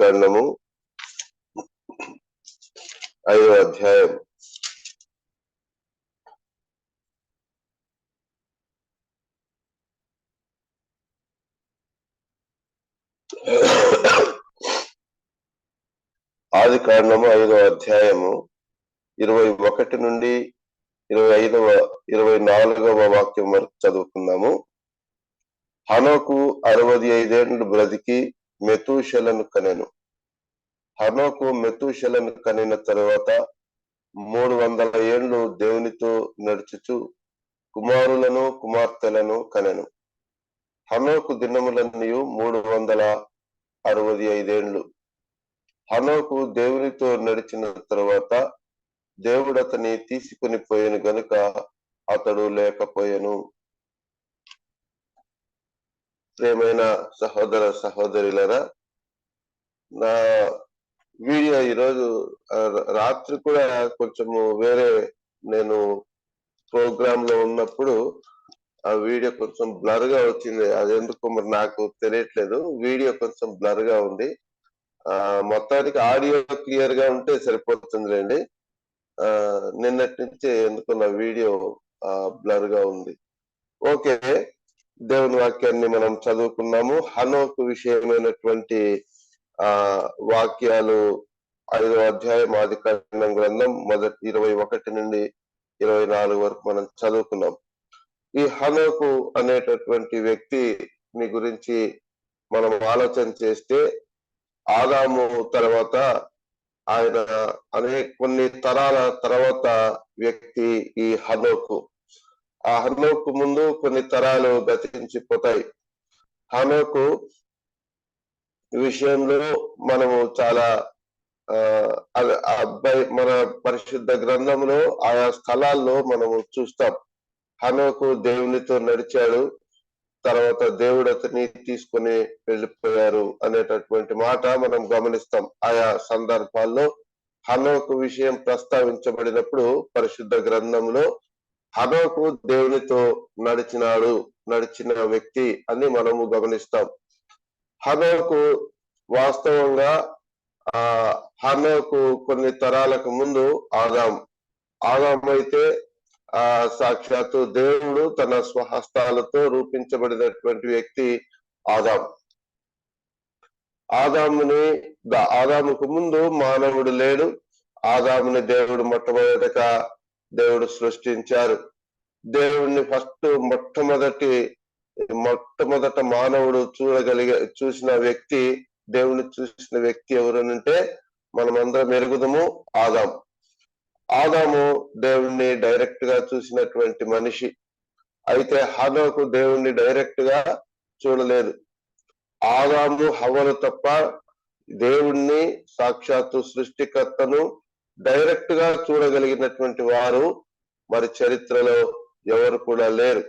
కాండము ఐదో అధ్యాయం. ఆది కాండము ఐదో అధ్యాయము ఇరవై ఒకటి నుండి ఇరవై ఐదవ ఇరవై నాలుగవ వాక్యం వరకు చదువుకుందాము. హనోకు అరవై ఐదేళ్ళు బ్రతికి మెతూషలను కనెను. హనోకు మెతూషలను కనిన తరువాత మూడు వందల ఏళ్ళు దేవునితో నడుచుచు కుమారులను కుమార్తెలను కనెను. హనోకు దినములన్నీ మూడు వందల అరవై ఐదేండ్లు హనోకు దేవునితో నడిచిన తరువాత దేవుడు అతని తీసుకుని పోయాను గనుక అతడు లేకపోయాను. ప్రేమైన సహోదర సహోదరులరా నా వీడియో ఈరోజు రాత్రి కూడా కొంచెము వేరే నేను ప్రోగ్రామ్లో ఉన్నప్పుడు ఆ వీడియో కొంచెం బ్లర్గా వచ్చింది. అది ఎందుకు మరి నాకు తెలియట్లేదు. వీడియో కొంచెం బ్లర్గా ఉంది. ఆ మొత్తానికి ఆడియో క్లియర్గా ఉంటే సరిపోతుందిలేండి. ఆ నిన్నటి నుంచి ఎందుకు నా వీడియో బ్లర్గా ఉంది. ఓకే. దేవుని వాక్యాన్ని మనం చదువుకున్నాము. హనోకు విషయమైనటువంటి ఆ వాక్యాలు ఐదవ అధ్యాయం ఆది కాండం గ్రంథం మొదటి ఇరవై ఒకటి నుండి ఇరవై నాలుగు వరకు మనం చదువుకున్నాం. ఈ హనోకు అనేటటువంటి వ్యక్తిని గురించి మనం ఆలోచన చేస్తే ఆదాము తర్వాత ఆయన అనే కొన్ని తరాల తర్వాత వ్యక్తి ఈ హనోకు. ఆ హనోకు ముందు కొన్ని తరాలు గతించిపోతాయి. హనోకు విషయంలో మనము చాలా ఆ అబ్బాయి మన పరిశుద్ధ గ్రంథంలో ఆయా స్థలాల్లో మనము చూస్తాం. హనోకు దేవునితో నడిచాడు. తర్వాత దేవుడు అతని తీసుకొని వెళ్ళిపోయారు అనేటటువంటి మాట మనం గమనిస్తాం. ఆయా సందర్భాల్లో హనోకు విషయం ప్రస్తావించబడినప్పుడు పరిశుద్ధ గ్రంథంలో హనోకు దేవునితో నడిచినాడు నడిచిన వ్యక్తి అని మనము గమనిస్తాం. హనోకు వాస్తవంగా ఆ హనోకు కొన్ని తరాలకు ముందు ఆదాం. ఆదాం అయితే ఆ సాక్షాత్తు దేవుడు తన స్వహస్తాలతో రూపించబడినటువంటి వ్యక్తి ఆదాం. ఆదాముని ఆదాముకు ముందు మానవుడు లేడు. ఆదాముని దేవుడు మొట్టమొదటగా దేవుడు సృష్టించారు. దేవుడిని ఫస్ట్ మొట్టమొదటి మొట్టమొదట మానవుడు చూడగలిగే చూసిన వ్యక్తి దేవుని చూసిన వ్యక్తి ఎవరనంటే మనమందరం ఎరుగుదము ఆదాం ఆదాము దేవుణ్ణి డైరెక్ట్గా చూసినటువంటి మనిషి. అయితే హనోకు దేవుణ్ణి డైరెక్ట్గా చూడలేదు. ఆదాము హవలు తప్ప దేవుణ్ణి సాక్షాత్తు సృష్టికర్తను డైరెక్ట్గా చూడగలిగినటువంటి వారు మరి చరిత్రలో ఎవరు కూడా లేరు.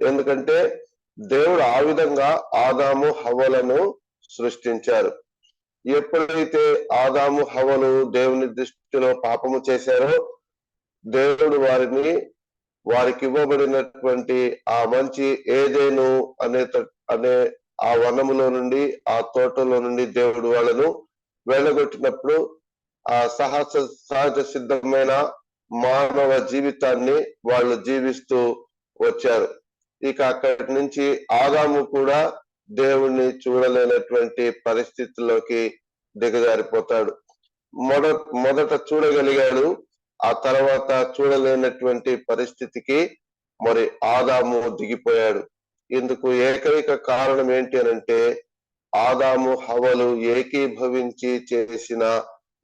ఎందుకంటే దేవుడు ఆ విధంగా ఆదాము హవలను సృష్టించారు. ఎప్పుడైతే ఆదాము హవలు దేవుని దృష్టిలో పాపము చేశారో దేవుడు వారిని వారికి ఇవ్వబడినటువంటి ఆ మంచి ఏదేను అనే అనే ఆ వనములో నుండి ఆ తోటలో నుండి దేవుడు వాళ్ళను వెళ్ళగొట్టినప్పుడు ఆ సహజ సహజ సిద్ధమైన మానవ జీవితాన్ని వాళ్ళు జీవిస్తూ వచ్చారు. ఇక అక్కడి నుంచి ఆదాము కూడా దేవుణ్ణి చూడలేనటువంటి పరిస్థితిలోకి దిగజారిపోతాడు. మొద మొదట చూడగలిగాడు ఆ తర్వాత చూడలేనటువంటి పరిస్థితికి మరి ఆదాము దిగిపోయాడు. ఇందుకు ఏకైక కారణం ఏంటి అనంటే ఆదాము హవలు ఏకీభవించి చేసిన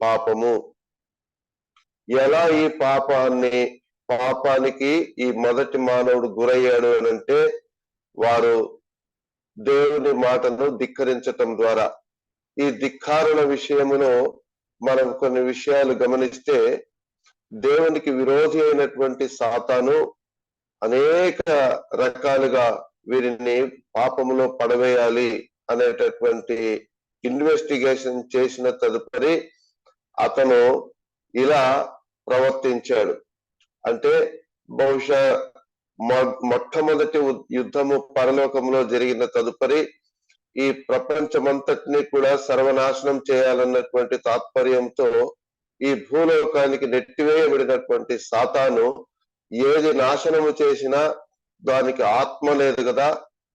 పాపము. ఎలా ఈ పాపాన్ని పాపానికి ఈ మొదటి మానవుడు గురయ్యాడు అని అంటే వారు దేవుని మాటను ధిక్కరించటం ద్వారా. ఈ ధిక్కారణ విషయమును మనం కొన్ని విషయాలు గమనిస్తే దేవునికి విరోధి అయినటువంటి సాతాను అనేక రకాలుగా వీరిని పాపములో పడవేయాలి అనేటటువంటి ఇన్వెస్టిగేషన్ చేసిన తదుపరి అతను ఇలా ప్రవర్తించాడు. అంటే బహుశా మొట్టమొదటి యుద్ధము పరలోకంలో జరిగిన తదుపరి ఈ ప్రపంచమంతటినీ కూడా సర్వనాశనం చేయాలన్నటువంటి తాత్పర్యంతో ఈ భూలోకానికి నెట్టివేయబడినటువంటి సాతాను ఏది నాశనము చేసినా దానికి ఆత్మ లేదు కదా.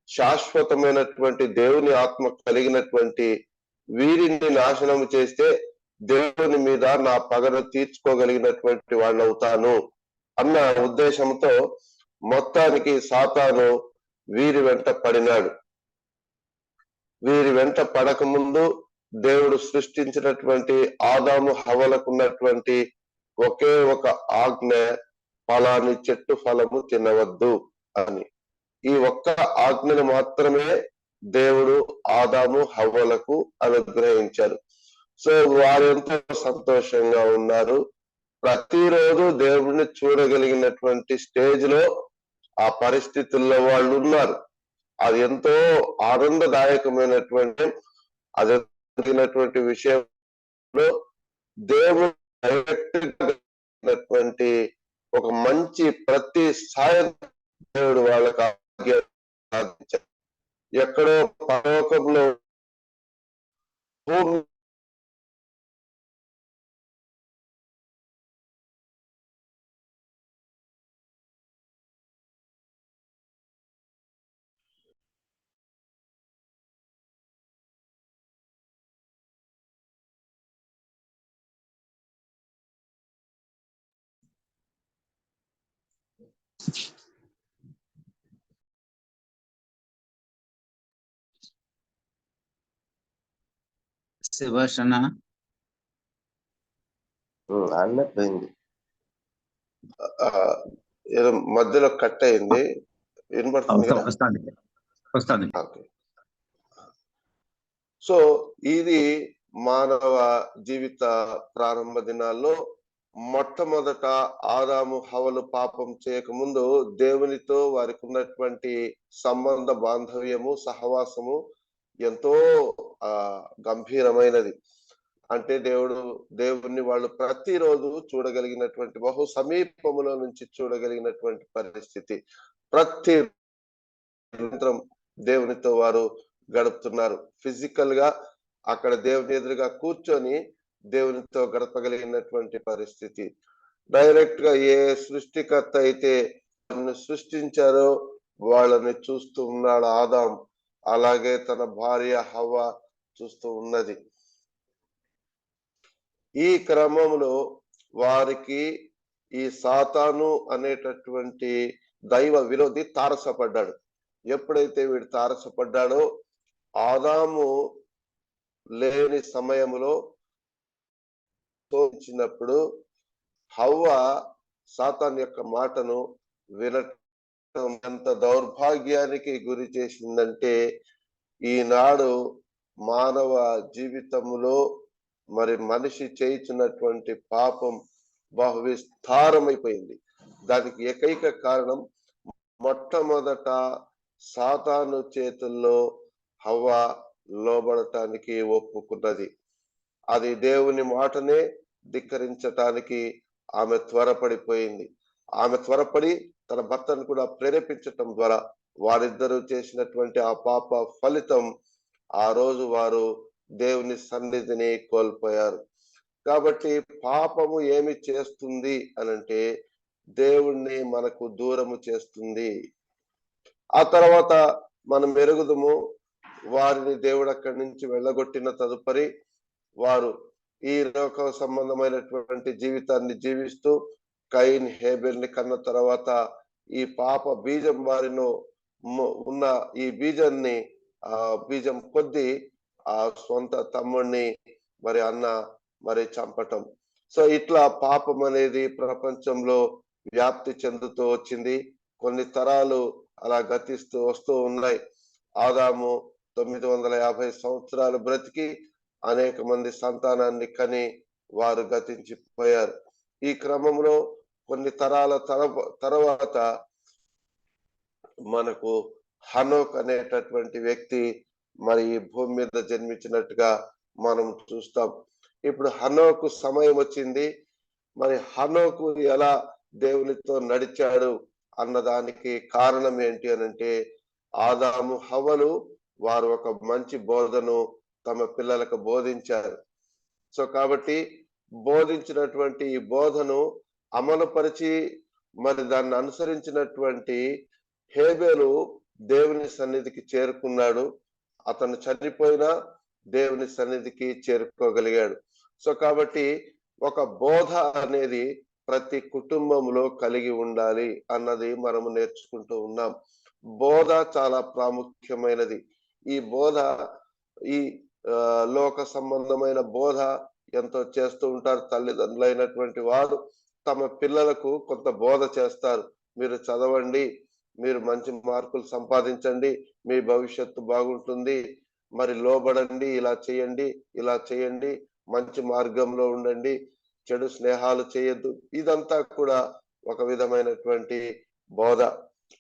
శాశ్వతమైనటువంటి దేవుని ఆత్మ కలిగినటువంటి వీరిని నాశనం చేస్తే దేవుని మీద నా పగను తీర్చుకోగలిగినటువంటి వాళ్ళు అవుతాను అన్న ఉద్దేశంతో మొత్తానికి సాతాను వీరి వెంట పడినాడు. వీరి వెంట పడక ముందు దేవుడు సృష్టించినటువంటి ఆదాము హవలకు ఉన్నటువంటి ఒకే ఒక ఆజ్ఞ ఫలాన్ని చెట్టు ఫలము తినవద్దు అని. ఈ ఒక్క ఆజ్ఞను మాత్రమే దేవుడు ఆదాము హవ్వలకు అనుగ్రహించారు సో వారు ఎంతో సంతోషంగా ఉన్నారు. ప్రతిరోజు దేవుడిని చూడగలిగినటువంటి స్టేజ్లో ఆ పరిస్థితుల్లో వాళ్ళు ఉన్నారు. అది ఎంతో ఆనందదాయకమైనటువంటి అది జరిగినటువంటి విషయంలో దేవుడు డైరెక్ట్ ఒక మంచి ప్రతి సాయం దేవుడు వాళ్ళకి ఎక్కడో పరలోకంలో భూమి అన్నట్లయింది ఏదో మధ్యలో కట్ అయింది. ఓకే. సో ఇది మానవ జీవిత ప్రారంభ దినాల్లో మొట్టమొదట ఆదాము హవలు పాపం చేయకముందు దేవునితో వారికి ఉన్నటువంటి సంబంధ బాంధవ్యము సహవాసము ఎంతో ఆ గంభీరమైనది. అంటే దేవుడు దేవుణ్ణి వాళ్ళు ప్రతిరోజు చూడగలిగినటువంటి బహు సమీపములో నుంచి చూడగలిగినటువంటి పరిస్థితి. ప్రతి నిరంతరం దేవునితో వారు గడుపుతున్నారు. ఫిజికల్గా అక్కడ దేవుని ఎదురుగా కూర్చొని దేవునితో గడపగలిగినటువంటి పరిస్థితి. డైరెక్ట్గా ఏ సృష్టికర్త అయితే సృష్టించారో వాళ్ళని చూస్తూ ఉన్నాడు ఆదాం. అలాగే తన భార్య హవ చూస్తూ ఉన్నది. ఈ క్రమంలో వారికి ఈ సాతాను అనేటటువంటి దైవ విరోధి తారసపడ్డాడు. ఎప్పుడైతే వీడు తారసపడ్డాడో ఆదాము లేని సమయంలో తోచినప్పుడు హవ్వ సాతాన్ యొక్క మాటను వినటం ఎంత దౌర్భాగ్యానికి గురి చేసిందంటే ఈనాడు మానవ జీవితంలో మరి మనిషి చేయించినటువంటి పాపం బహు విస్తారమైపోయింది దానికి ఏకైక కారణం మొట్టమొదట సాతాను చేతుల్లో హవ్వ లోబడటానికి ఒప్పుకున్నది. అది దేవుని మాటనే ధిక్కరించటానికి ఆమె త్వరపడిపోయింది. ఆమె త్వరపడి తన భర్తను కూడా ప్రేరేపించటం ద్వారా వారిద్దరూ చేసినటువంటి ఆ పాప ఫలితం ఆ రోజు వారు దేవుని సన్నిధిని కోల్పోయారు. కాబట్టి పాపము ఏమి చేస్తుంది అనంటే దేవుణ్ణి మనకు దూరము చేస్తుంది. ఆ తర్వాత మనం మెరుగుదము వారిని దేవుడు అక్కడి నుంచి వెళ్ళగొట్టిన తదుపరి వారు ఈ లోక సంబంధమైనటువంటి జీవితాన్ని జీవిస్తూ కైన్ హేబెల్ని కన్న తర్వాత ఈ పాప బీజం వారిను ఉన్న ఈ బీజాన్ని ఆ బీజం కొద్ది ఆ సొంత తమ్ముడిని మరి అన్న మరి చంపటం. సో ఇట్లా పాపం అనేది ప్రపంచంలో వ్యాప్తి చెందుతూ వచ్చింది. కొన్ని తరాలు అలా గతిస్తూ వస్తూ ఉన్నాయి. ఆదాము తొమ్మిది వందల యాభై సంవత్సరాలు బ్రతికి అనేక మంది సంతానాన్ని కని వారు గతించిపోయారు. ఈ క్రమంలో కొన్ని తరాల తర- తర్వాత మనకు హనోక్ అనేటటువంటి వ్యక్తి మరి ఈ భూమి మీద జన్మించినట్టుగా మనం చూస్తాం. ఇప్పుడు హనోకు సమయం వచ్చింది. మరి హనోకు ఎలా దేవునితో నడిచాడు అన్నదానికి కారణం ఏంటి అని అంటే ఆదాము హవలు వారు ఒక మంచి బోధను తమ పిల్లలకు బోధించారు. సో కాబట్టి బోధించినటువంటి ఈ బోధను అమలుపరిచి మరి దాన్ని అనుసరించినటువంటి హేబేలు దేవుని సన్నిధికి చేరుకున్నాడు. అతను చనిపోయినా దేవుని సన్నిధికి చేరుకోగలిగాడు. సో కాబట్టి ఒక బోధ అనేది ప్రతి కుటుంబంలో కలిగి ఉండాలి అన్నది మనము నేర్చుకుంటూ ఉన్నాం. బోధ చాలా ప్రాముఖ్యమైనది. ఈ బోధ ఈ లోక సంబంధమైన బోధ ఎంతో చేస్తూ ఉంటారు తల్లిదండ్రులైనటువంటి వారు. తమ పిల్లలకు కొంత బోధ చేస్తారు. మీరు చదవండి మీరు మంచి మార్కులు సంపాదించండి మీ భవిష్యత్తు బాగుంటుంది. మరి లోబడండి ఇలా చేయండి ఇలా చేయండి మంచి మార్గంలో ఉండండి చెడు స్నేహాలు చేయొద్దు. ఇదంతా కూడా ఒక విధమైనటువంటి బోధ.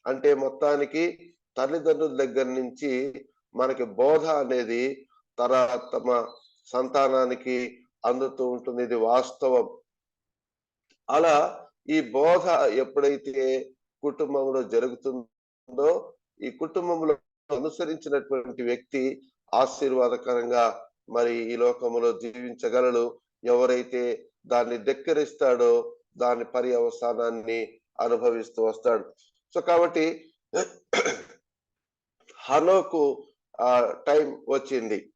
అంటే మొత్తానికి తల్లిదండ్రుల దగ్గర నుంచి మనకి బోధ అనేది తర తమ సంతానానికి అందుతూ ఉంటుంది. ఇది వాస్తవం. అలా ఈ బోధ ఎప్పుడైతే కుటుంబంలో జరుగుతుందో ఈ కుటుంబంలో అనుసరించినటువంటి వ్యక్తి ఆశీర్వాదకరంగా మరి ఈ లోకంలో జీవించగలడు. ఎవరైతే దాన్ని ధిక్కరిస్తాడో దాని పర్యవసానాన్ని అనుభవిస్తూ వస్తాడు. సో కాబట్టి హనోకు ఆ టైం వచ్చింది.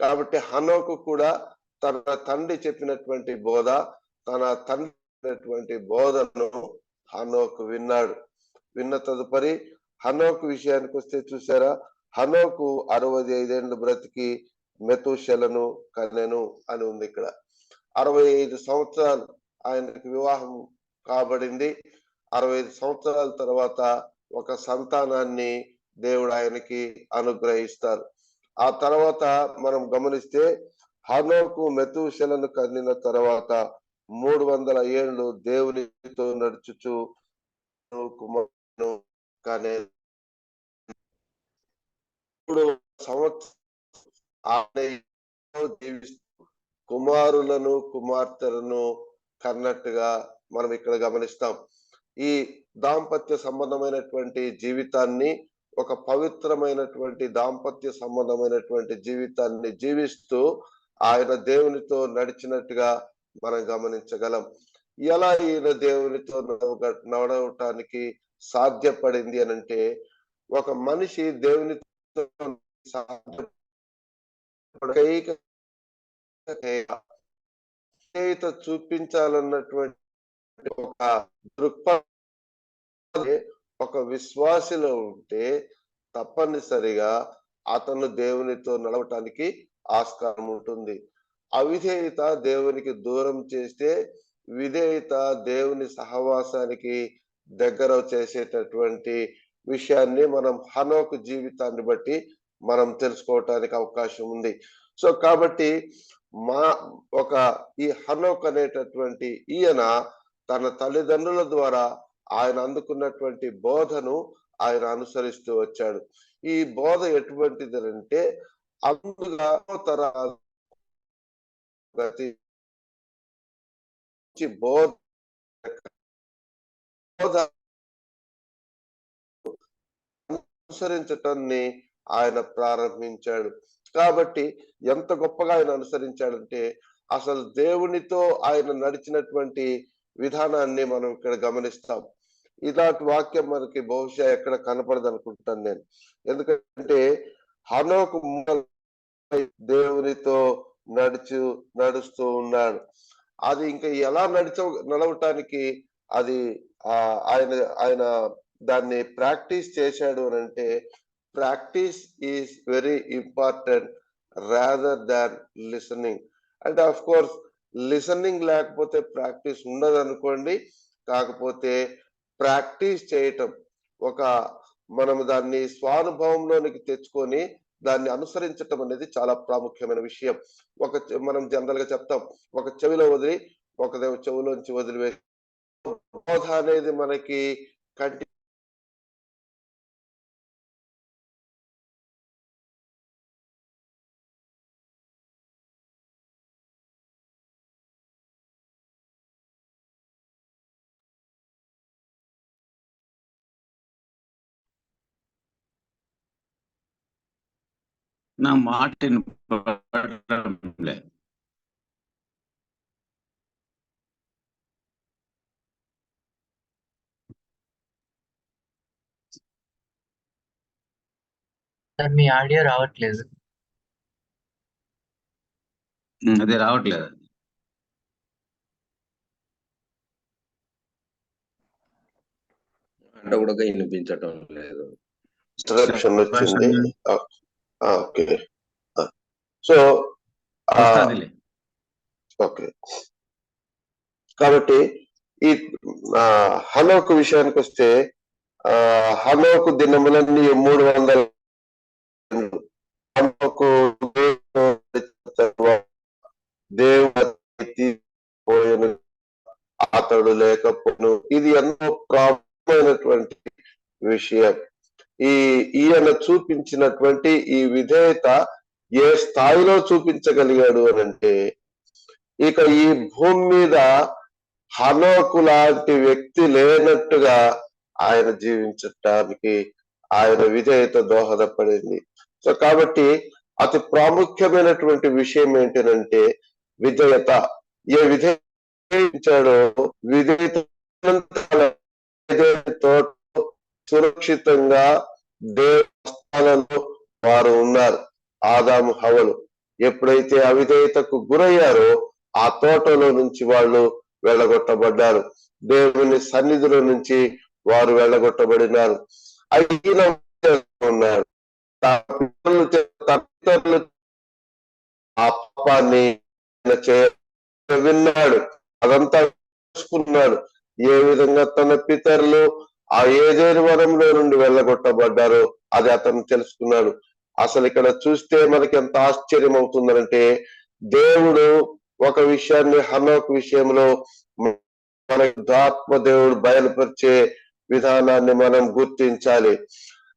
కాబట్టి హనోకు కూడా తన తండ్రి చెప్పినటువంటి బోధ తన తండ్రి బోధను హనోకు విన్నాడు. విన్న తదుపరి హనోకు విషయానికి వస్తే చూసారా హనోకు అరవై ఐదేళ్ళు బ్రతికి మెతుశలను కనెను అని ఉంది ఇక్కడ. అరవై ఐదు సంవత్సరాలు ఆయనకు వివాహం కాబడింది. అరవై ఐదు సంవత్సరాల తర్వాత ఒక సంతానాన్ని దేవుడు ఆయనకి అనుగ్రహిస్తారు. ఆ తర్వాత మనం గమనిస్తే హనోకు మెతుశలను కన్నిన తర్వాత మూడు వందల ఏళ్ళు దేవునితో నడుచుచు కుమారును ఇప్పుడు సంవత్సరం జీవిస్తూ కుమారులను కుమార్తెలను కన్నట్టుగా మనం ఇక్కడ గమనిస్తాం. ఈ దాంపత్య సంబంధమైనటువంటి జీవితాన్ని ఒక పవిత్రమైనటువంటి దాంపత్య సంబంధమైనటువంటి జీవితాన్ని జీవిస్తూ ఆయన దేవునితో నడిచినట్టుగా మనం గమనించగలం. ఎలా ఈయన దేవునితో నడవటానికి సాధ్యపడింది అని అంటే ఒక మనిషి దేవునితో చూపించాలన్నటువంటి ఒక దృక్పథం ఒక విశ్వాసిలో ఉంటే తప్పనిసరిగా అతను దేవునితో నడవటానికి ఆస్కారం ఉంటుంది. అవిధేయత దేవునికి దూరం చేస్తే విధేయత దేవుని సహవాసానికి దగ్గర చేసేటటువంటి విషయాన్ని మనం హనోకు జీవితాన్ని బట్టి మనం తెలుసుకోవటానికి అవకాశం ఉంది. సో కాబట్టి మా ఒక ఈ హనోక్ అనేటటువంటి ఈయన తన తల్లిదండ్రుల ద్వారా ఆయన అందుకున్నటువంటి బోధను ఆయన అనుసరిస్తూ వచ్చాడు. ఈ బోధ ఎటువంటిది అంటే అందుగా తరాలు బోధ అనుసరించటాన్ని ఆయన ప్రారంభించాడు. కాబట్టి ఎంత గొప్పగా ఆయన అనుసరించాడంటే అసలు దేవునితో ఆయన నడిచినటువంటి విధానాన్ని మనం ఇక్కడ గమనిస్తాం. ఇలాంటి వాక్యం మనకి బహుశా ఎక్కడ కనపడదు అనుకుంటాను నేను. ఎందుకంటే హనోకు దేవునితో నడుచు నడుస్తూ ఉన్నాడు. అది ఇంకా ఎలా నడిచ నడవటానికి అది ఆయన ఆయన దాన్ని ప్రాక్టీస్ చేశాడు అని అంటే practice is very important rather than listening. అంటే ఆఫ్ కోర్స్ లిసనింగ్ లేకపోతే ప్రాక్టీస్ ఉండదు అనుకోండి కాకపోతే ప్రాక్టీస్ చేయటం ఒక మనం దాన్ని స్వానుభవంలోనికి తెచ్చుకొని దాన్ని అనుసరించటం అనేది చాలా ప్రాముఖ్యమైన విషయం. ఒక మనం జనరల్గా చెప్తాం ఒక చెవిలో వదిలి ఒక చెవిలోంచి వదిలివేసి బోధ అనేది మనకి కంటి నా మాట వినపడడం లేదు సార్ మీ ఆడియో రావట్లేదు ఉమ్, అదే రావట్లేదు అంటే కూడా వినిపించటం లేదు డిస్ట్రప్షన్ వచ్చింది ఆ, ఆ, ఓకే. So okay. కాబట్టి ఈ హనోకు విషయానికి వస్తే ఆ హనోకు దినములన్నీ మూడు వందల హనోకు దేవుడు పోయను అతడు లేకపోను. ఇది ఎంతో ప్రాముఖ్యమైనటువంటి విషయం. ఈ ఈయన చూపించినటువంటి ఈ విధేయత ఏ స్థాయిలో చూపించగలిగాడు అని అంటే ఇక ఈ భూమి మీద హనోకు లాంటి వ్యక్తి లేనట్టుగా ఆయన జీవించటానికి ఆయన విధేయత దోహదపడింది. సో కాబట్టి అతి ప్రాముఖ్యమైనటువంటి విషయం ఏంటంటే విధేయత. ఏ విధేయించాడో విధేయత సురక్షితంగా దేవస్థానంలో వారు ఉన్నారు. ఆదాము హవలు ఎప్పుడైతే అవిధేయతకు గురయ్యారో ఆ తోటలో నుంచి వాళ్ళు వెళ్ళగొట్టబడ్డారు. దేవుని సన్నిధిలో నుంచి వారు వెళ్ళగొట్టబడినారు. అయిన ఉన్నారు. ఆ పాపాన్ని విన్నాడు. అదంతా తెలుసుకున్నాడు. ఏ విధంగా తన పితరులు ఆ ఏదేని వనంలో నుండి వెళ్ళగొట్టబడ్డారో అది అతను తెలుసుకున్నాడు. అసలు ఇక్కడ చూస్తే మనకి ఎంత ఆశ్చర్యం అవుతుందంటే దేవుడు ఒక విషయాన్ని హనోక్ విషయంలో మన ఆత్మ దేవుడు బయలుపరిచే విధానాన్ని మనం గుర్తించాలి.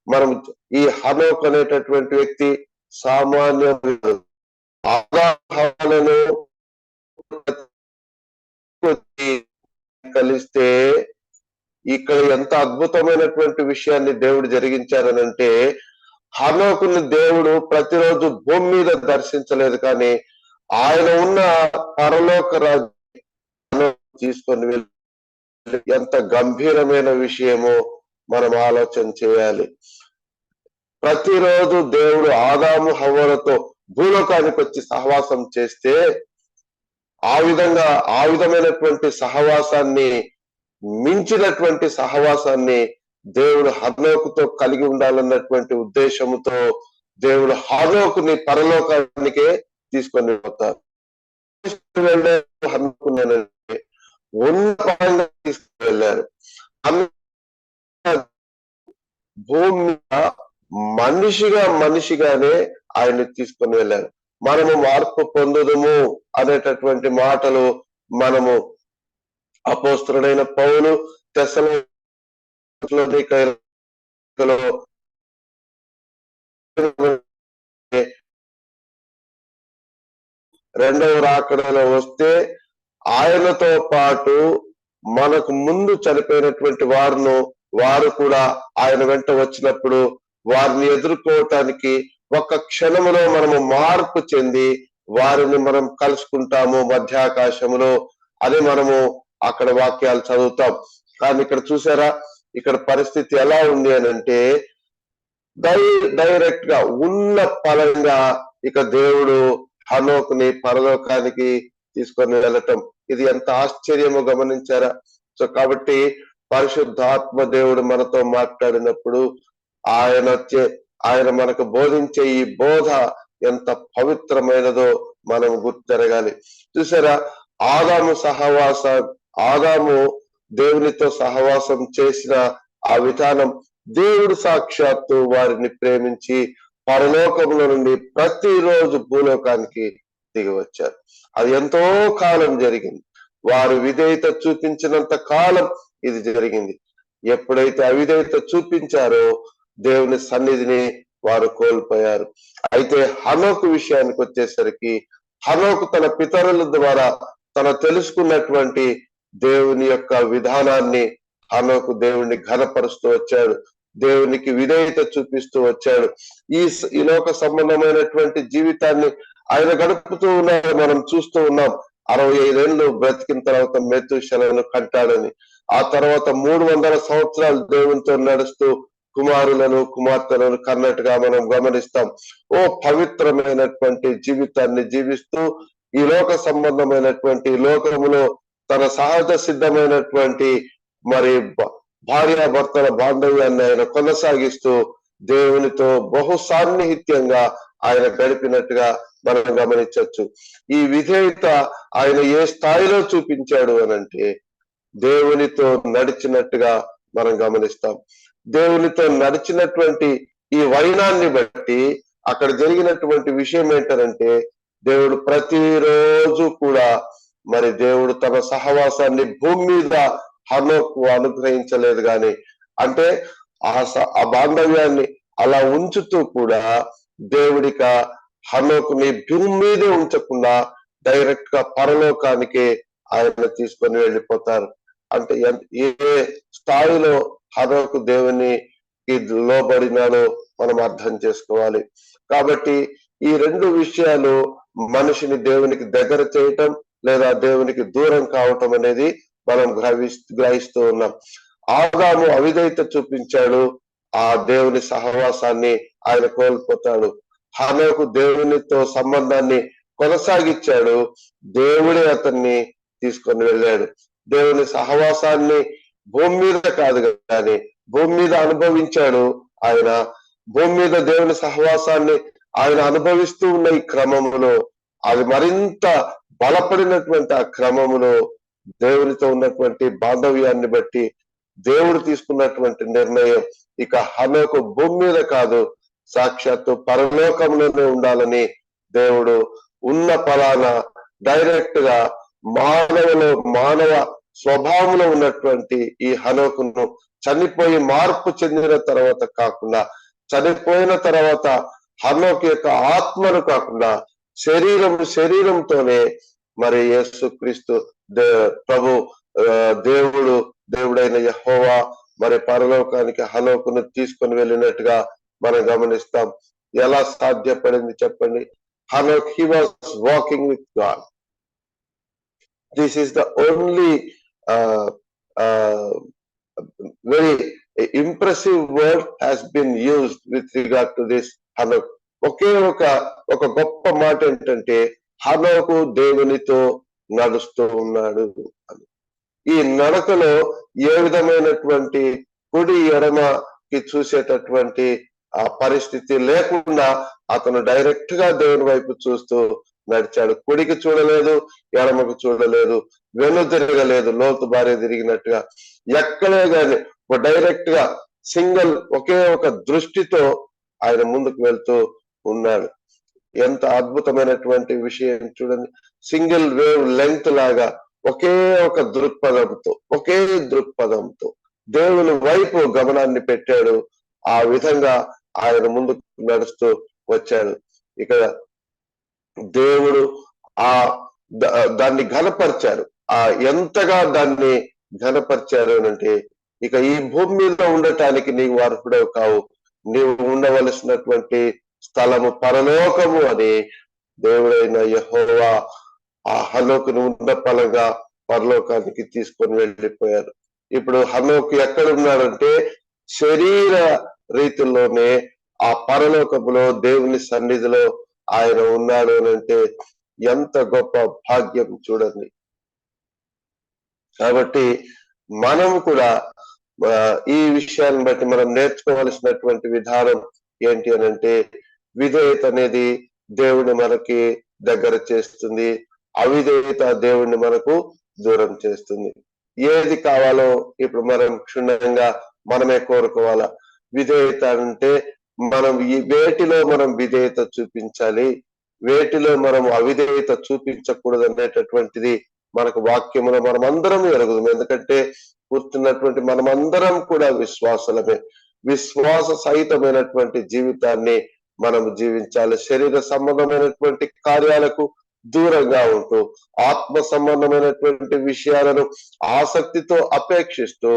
మనం ఈ హనోక్ అనేటటువంటి వ్యక్తి సామాన్య కలిస్తే ఇక్కడ ఎంత అద్భుతమైనటువంటి విషయాన్ని దేవుడు జరిగించారనంటే హనోకుని దేవుడు ప్రతిరోజు భూమి మీద దర్శించలేదు కానీ ఆయన ఉన్న పరలోక రాజ్యం తీసుకొని వెళ్ళి ఎంత గంభీరమైన విషయమో మనం ఆలోచన చేయాలి. ప్రతిరోజు దేవుడు ఆదాము హవ్వలతో భూలోకానికి వచ్చి సహవాసం చేస్తే ఆ విధంగా ఆ విధమైనటువంటి సహవాసాన్ని మించినటువంటి సహవాసాన్ని దేవుడు హనోకుతో కలిగి ఉండాలన్నటువంటి ఉద్దేశంతో దేవుడు హనోకుని పరలోకానికే తీసుకొని పోతారు. ఉన్నతంగా తీసుకువెళ్ళారు. భూమి మనిషిగా మనిషిగానే ఆయన్ని తీసుకొని వెళ్ళారు. మనము మార్పు పొందుదము అనేటటువంటి మాటలు మనము అపోస్తుడైన పౌలు తెసలో రెండవ రాకడలో వస్తే ఆయనతో పాటు మనకు ముందు చనిపోయినటువంటి వారును వారు కూడా ఆయన వెంట వచ్చినప్పుడు వారిని ఎదుర్కోవటానికి ఒక క్షణములో మనము మార్పు చెంది వారిని మనం కలుసుకుంటాము మధ్యాకాశములో. అని మనము అక్కడ వాక్యాలు చదువుతాం. కానీ ఇక్కడ చూసారా? ఇక్కడ పరిస్థితి ఎలా ఉంది అని అంటే డై డైరెక్ట్గా ఉన్న పరంగా ఇక దేవుడు హనోకుని పరలోకానికి తీసుకొని వెళ్ళటం. ఇది ఎంత ఆశ్చర్యమో గమనించారా? సో కాబట్టి పరిశుద్ధాత్మ దేవుడు మనతో మాట్లాడినప్పుడు ఆయన వచ్చే ఆయన మనకు బోధించే ఈ బోధ ఎంత పవిత్రమైనదో మనం గుర్తెరగాలి. చూసారా? ఆదాము సహవాస ఆదాము దేవునితో సహవాసం చేసిన ఆ విధానం దేవుడు సాక్షాత్తు వారిని ప్రేమించి పరలోకంలో నుండి ప్రతిరోజు భూలోకానికి దిగి వచ్చారు. అది ఎంతో కాలం జరిగింది. వారు విధేయత చూపించినంత కాలం ఇది జరిగింది. ఎప్పుడైతే అవిధేయత చూపించారో దేవుని సన్నిధిని వారు కోల్పోయారు. అయితే హనోకు విషయానికి వచ్చేసరికి హనోకు తన పితరుల ద్వారా తన తెలుసుకున్నటువంటి దేవుని యొక్క విధానాన్ని హనోకు దేవుణ్ణి ఘనపరుస్తూ వచ్చాడు. దేవునికి విధేయత చూపిస్తూ వచ్చాడు. ఈ ఈ లోక సంబంధమైనటువంటి జీవితాన్ని ఆయన గడుపుతూ ఉన్నాడు. మనం చూస్తూ ఉన్నాం. అరవై ఐదేళ్ళు బ్రతికిన తర్వాత మెతుశలను కంటాడని. ఆ తర్వాత మూడు వందల సంవత్సరాలు దేవునితో నడుస్తూ కుమారులను కుమార్తెలను కన్నట్టుగా మనం గమనిస్తాం. ఓ పవిత్రమైనటువంటి జీవితాన్ని జీవిస్తూ ఈ లోక సంబంధమైనటువంటి లోకములో తన సహజ సిద్ధమైనటువంటి మరి భార్యాభర్తల బాంధవ్యాన్ని ఆయన కొనసాగిస్తూ దేవునితో బహు సాన్నిహిత్యంగా ఆయన గడిపినట్టుగా మనం గమనించవచ్చు ఈ విధేయత ఆయన ఏ స్థాయిలో చూపించాడు అనంటే దేవునితో నడిచినట్టుగా మనం గమనిస్తాం. దేవునితో నడిచినటువంటి ఈ వైనాన్ని బట్టి అక్కడ జరిగినటువంటి విషయం ఏంటంటే దేవుడు ప్రతిరోజు కూడా మరి దేవుడు తన సహవాసాన్ని భూమి మీద హనోకు అనుగ్రహించలేదు గాని అంటే ఆ ఆ బాంధవ్యాన్ని అలా ఉంచుతూ కూడా దేవుడిక హనోకుని భూమి మీదే ఉంచకుండా డైరెక్ట్గా పరలోకానికి ఆయన తీసుకొని వెళ్ళిపోతారు. అంటే ఏ స్థాయిలో హనోకు దేవుని లోబడినాడో మనం అర్థం చేసుకోవాలి. కాబట్టి ఈ రెండు విషయాలు మనిషిని దేవునికి దగ్గర చేయటం లేదా దేవునికి దూరం కావటం అనేది మనం గ్రహి గ్రహిస్తూ ఉన్నాం. ఆదాము అవిధేయత చూపించాడు. ఆ దేవుని సహవాసాన్ని ఆయన కోల్పోతాడు. హనోకు దేవునితో సంబంధాన్ని కొనసాగించాడు. దేవుడే అతన్ని తీసుకొని వెళ్ళాడు. దేవుని సహవాసాన్ని భూమి మీద కాదు కానీ భూమి మీద అనుభవించాడు ఆయన. భూమి మీద దేవుని సహవాసాన్ని ఆయన అనుభవిస్తూ ఉన్న ఈ క్రమంలో అది మరింత బలపడినటువంటి ఆ క్రమములో దేవునితో ఉన్నటువంటి బాంధవ్యాన్ని బట్టి దేవుడు తీసుకున్నటువంటి నిర్ణయం ఇక హనోకు భూమి మీద కాదు సాక్షాత్తు పరలోకంలోనే ఉండాలని దేవుడు ఉన్న ఫలానా డైరెక్ట్గా మానవులో మానవ స్వభావంలో ఉన్నటువంటి ఈ హనోకును చనిపోయి మార్పు చెందిన తర్వాత కాకుండా చనిపోయిన తర్వాత హనోక్ యొక్క ఆత్మను కాకుండా శరీరం శరీరంతోనే మరి యేసుక్రీస్తు దే ప్రభు దేవుడు దేవుడైన యహోవా మరి పరలోకానికి హలోకును తీసుకొని వెళ్ళినట్టుగా మనం గమనిస్తాం. ఎలా సాధ్యపడింది చెప్పండి? హలోక్ he was walking with God. This is the only very impressive word has been used with regard to this హలోక్ ఒకే ఒక ఒక గొప్ప మాట ఏంటంటే హనోకు దేవునితో నడుస్తూ ఉన్నాడు అని. ఈ నడకలో ఏ విధమైనటువంటి కుడి ఎడమకి చూసేటటువంటి ఆ పరిస్థితి లేకుండా అతను డైరెక్ట్గా దేవుని వైపు చూస్తూ నడిచాడు. కుడికి చూడలేదు ఎడమకు చూడలేదు వెను తిరగలేదు లోతు భార్య తిరిగినట్టుగా. ఎక్కడే గాని డైరెక్ట్గా సింగిల్ ఒకే ఒక దృష్టితో ఆయన ముందుకు వెళ్తూ ఉన్నాడు. ఎంత అద్భుతమైనటువంటి విషయం చూడండి. సింగిల్ వేవ్ లెంగ్త్ లాగా ఒకే ఒక దృక్పథంతో ఒకే దృక్పథంతో దేవుని వైపు గమనాన్ని పెట్టాడు. ఆ విధంగా ఆయన ముందుకు నడుస్తూ వచ్చాడు. ఇక్కడ దేవుడు ఆ దాన్ని ఘనపరిచారు. ఆ ఎంతగా దాన్ని ఘనపరిచారు అంటే ఇక ఈ భూమి మీద ఉండటానికి నీవు అర్హుడవు కావు. నీవు ఉండవలసినటువంటి స్థలము పరలోకము అని దేవుడైన యహోవా ఆ హలోకును ఉన్న పలంగా పరలోకానికి తీసుకొని వెళ్ళిపోయారు ఇప్పుడు హనోకు ఎక్కడ ఉన్నాడంటే శరీర రీతిలోనే ఆ పరలోకములో దేవుని సన్నిధిలో ఆయన ఉన్నాడు అని అంటే ఎంత గొప్ప భాగ్యం చూడండి. కాబట్టి మనము కూడా ఈ విషయాన్ని బట్టి మనం నేర్చుకోవలసినటువంటి విధానం ఏంటి అని అంటే విధేయత అనేది దేవుని మనకి దగ్గర చేస్తుంది. అవిధేయత దేవుణ్ణి మనకు దూరం చేస్తుంది. ఏది కావాలో ఇప్పుడు మనం క్షుణ్ణంగా మనమే కోరుకోవాలా? విధేయత అంటే మనం ఈ వేటిలో మనం విధేయత చూపించాలి వేటిలో మనం అవిధేయత చూపించకూడదు అనేటటువంటిది మనకు వాక్యములో మనం అందరం ఎరుగుదాం ఎందుకంటే కూర్చున్నటువంటి మనమందరం కూడా విశ్వాసులమే. విశ్వాస సహితమైనటువంటి జీవితాన్ని మనం జీవించాలి. శరీర సంబంధమైనటువంటి కార్యాలకు దూరంగా ఉంటూ ఆత్మ సంబంధమైనటువంటి విషయాలను ఆసక్తితో అపేక్షిస్తూ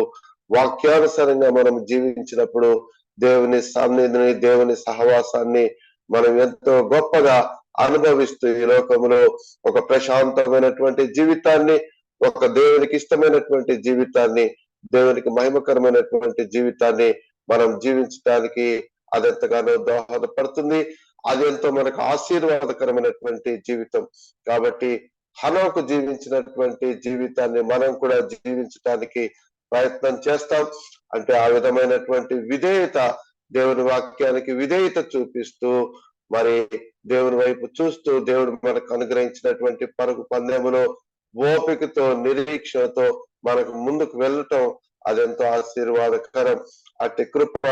వాక్యానుసారంగా మనం జీవించినప్పుడు దేవుని సన్నిధిని దేవుని సహవాసాన్ని మనం ఎంతో గొప్పగా అనుభవిస్తూ ఈ లోకంలో ఒక ప్రశాంతమైనటువంటి జీవితాన్ని ఒక దేవునికి ఇష్టమైనటువంటి జీవితాన్ని దేవునికి మహిమకరమైనటువంటి జీవితాన్ని మనం జీవించడానికి అది ఎంతగానో దోహదపడుతుంది. అది ఎంతో మనకు ఆశీర్వాదకరమైనటువంటి జీవితం. కాబట్టి హనోకు జీవించినటువంటి జీవితాన్ని మనం కూడా జీవించడానికి ప్రయత్నం చేస్తాం. అంటే ఆ విధమైనటువంటి విధేయత దేవుని వాక్యానికి విధేయత చూపిస్తూ మరి దేవుని వైపు చూస్తూ దేవుడు మనకు అనుగ్రహించినటువంటి పరుగు పందెములో ఓపికతో నిరీక్షణతో మనకు ముందుకు వెళ్ళటం అదెంతో ఆశీర్వాదకరం. అట్టి కృప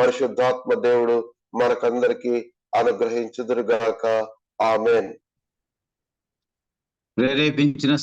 పరిశుద్ధాత్మ దేవుడు మనకందరికి అనుగ్రహించుదురుగాక. ఆమెన్. ప్రేరేపించిన